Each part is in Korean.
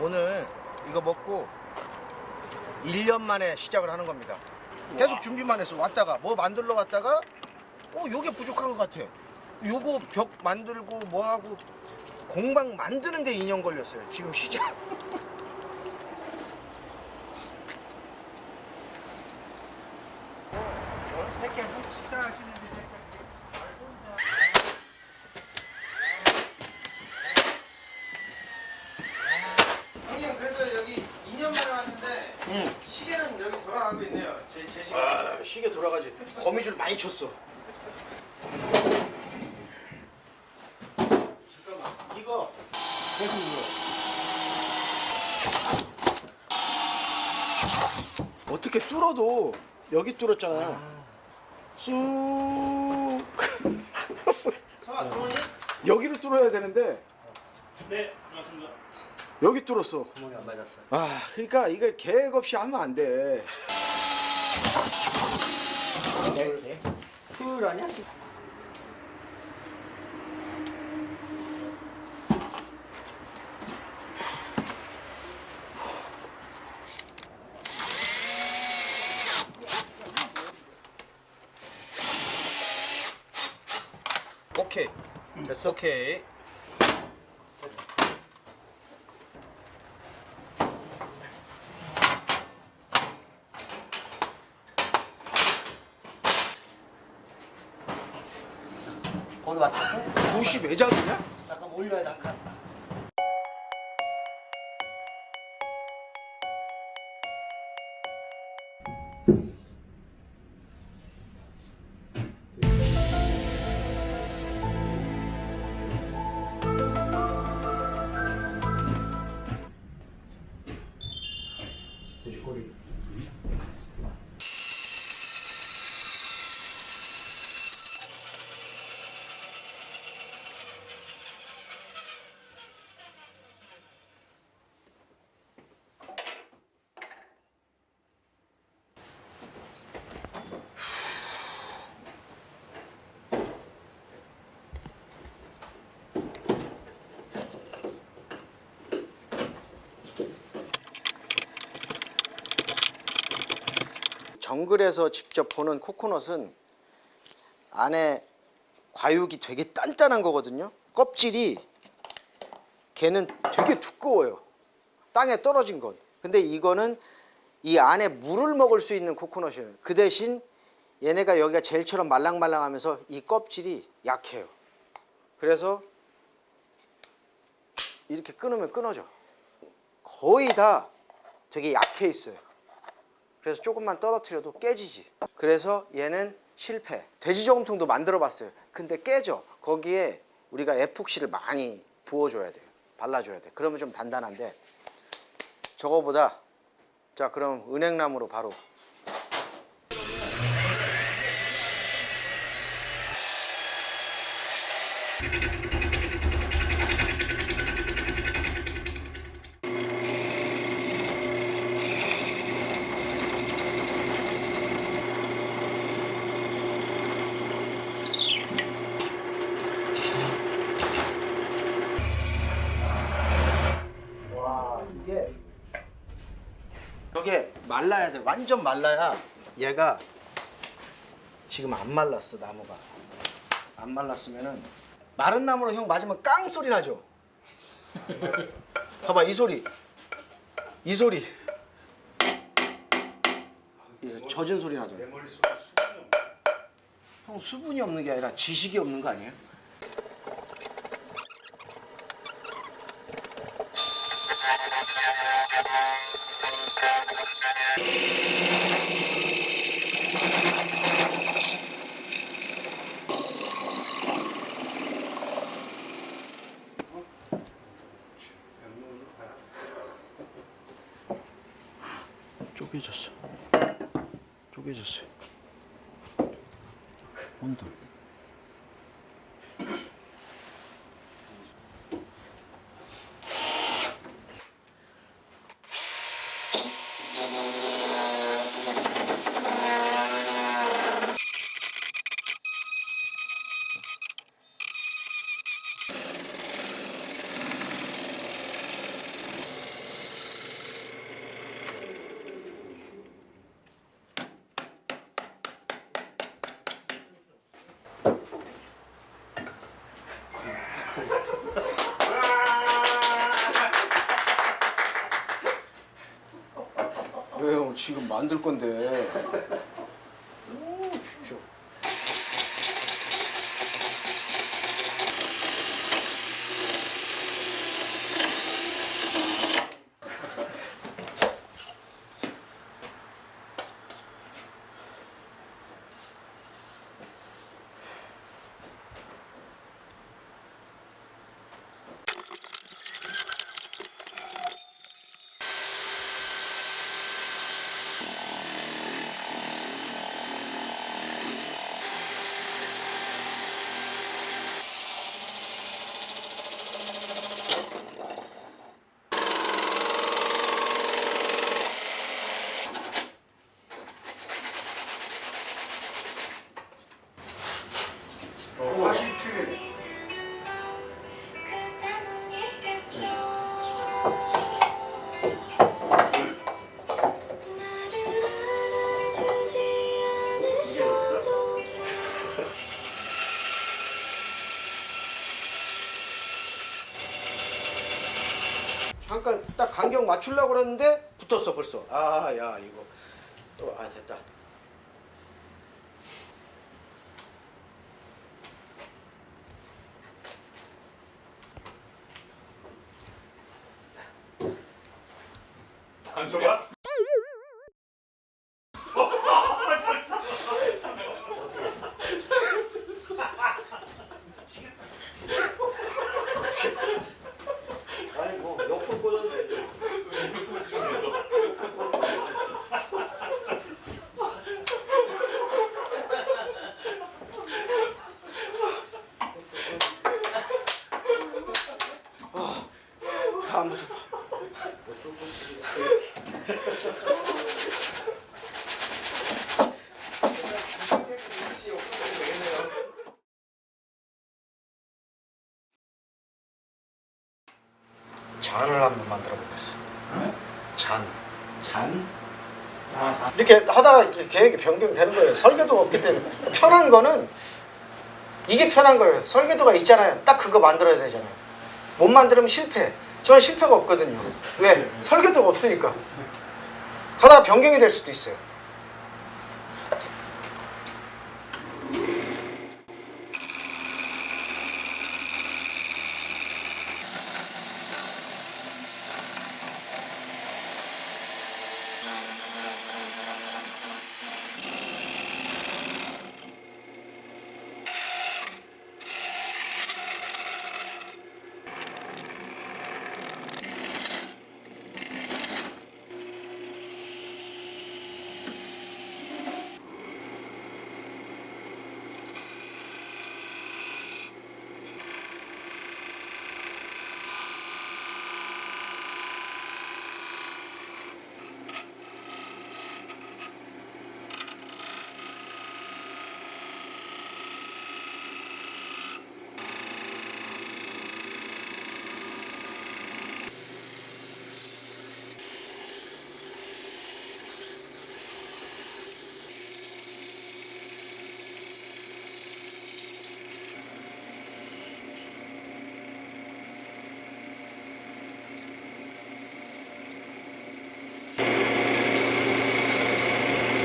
오늘 이거 먹고 1년 만에 시작을 하는 겁니다. 계속 준비만 했어. 왔다가 뭐 만들러 갔다가 어 요게 부족한 것 같아. 요거 벽 만들고 뭐 하고 공방 만드는데 2년 걸렸어요. 지금 시작. 오늘 새끼 묵 식사하시는데 형님 그래도 여기 2년 만에 왔는데 시계는 여기 돌아가고 있네요. 제, 제 시계. 아, 시계 돌아가지. 거미줄 많이 쳤어. 잠깐만. 이거 계속 눌러. 어떻게 뚫어도 여기 뚫었잖아. 쑥. 성아 들어오니? 여기를 뚫어야 되는데 네 맞습니다 여기 뚫었어. 구멍이 안 맞았어. 아, 그러니까 이거 계획 없이 하면 안 돼. 풀 아니야? 오케이. 됐어. 오케이. 거기 옷이 왜 작으냐? 잠깐 올려야 돼. 정글에서 직접 보는 코코넛은 안에 과육이 되게 단단한 거거든요. 껍질이 걔는 되게 두꺼워요. 땅에 떨어진 것. 근데 이거는 이 안에 물을 먹을 수 있는 코코넛이에요. 그 대신 얘네가 여기가 젤처럼 말랑말랑하면서 이 껍질이 약해요. 그래서 이렇게 끊으면 끊어져. 거의 다 되게 약해 있어요. 그래서 조금만 떨어뜨려도 깨지지. 그래서 얘는 실패. 돼지 저금통도 만들어 봤어요. 근데 깨져. 거기에 우리가 에폭시를 많이 부어줘야 돼요. 발라줘야 돼. 그러면 좀 단단한데 저거보다 자 그럼 은행나무로 바로 와 이게 저게 말라야 돼. 완전 말라야 얘가 지금 안 말랐어 나무가. 안 말랐으면은 마른 나무로 형 맞으면 깡 소리 나죠. 봐봐 이 소리. 이 소리. 이 젖은 소리 나죠. 형 수분이 없는 게 아니라 지식이 없는 거 아니에요? 쪼개졌어. 쪼개졌어요. 온도. 지금 만들 건데. 잠깐 딱 간격 맞추려고 그랬는데 붙었어 벌써. 아, 야 이거 또 아 됐다. 단소리 야? 아니 뭐 옆으로 꽂아도 되죠. 아, 다음부터 잔을 한번 만들어 보겠어. 잔. 잔? 이렇게 하다가 이렇게 계획이 변경되는 거예요. 설계도가 없기 때문에 편한 거는 이게 편한 거예요. 설계도가 있잖아요. 딱 그거 만들어야 되잖아요. 못 만들면 실패. 저는 실패가 없거든요. 왜? 설계도가 없으니까. 가다가 변경이 될 수도 있어요.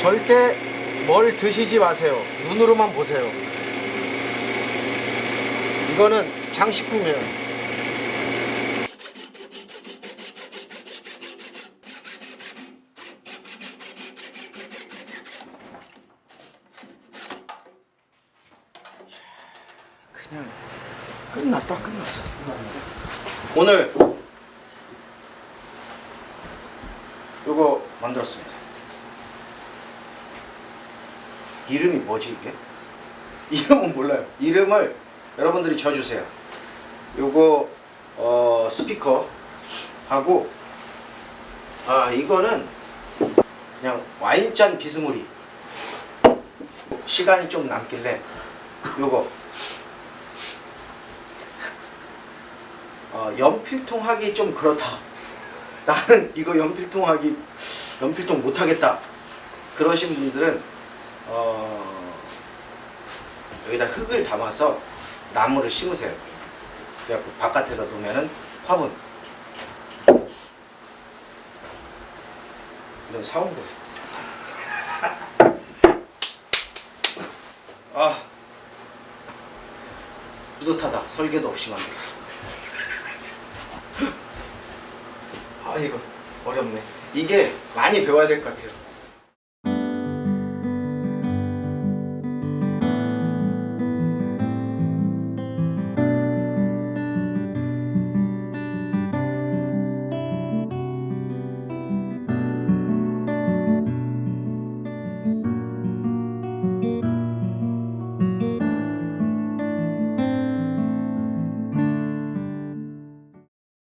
절대 뭘 드시지 마세요. 눈으로만 보세요. 이거는 장식품이에요. 그냥 끝났다 끝났어. 오늘 요거 만들었습니다. 이름이 뭐지 이게? 이름은 몰라요. 이름을 여러분들이 줘주세요. 요거 어, 스피커 하고 아 이거는 그냥 와인잔 비스무리 시간이 좀 남길래 요거 어, 연필통 하기 좀 그렇다. 나는 이거 연필통 하기 연필통 못 하겠다. 그러신 분들은 어, 여기다 흙을 담아서 나무를 심으세요. 그래갖고 바깥에다 두면은 화분. 이런 사온 거예요. 아, 뿌듯하다. 설계도 없이 만들었어. 아, 이거 어렵네. 이게 많이 배워야 될 것 같아요.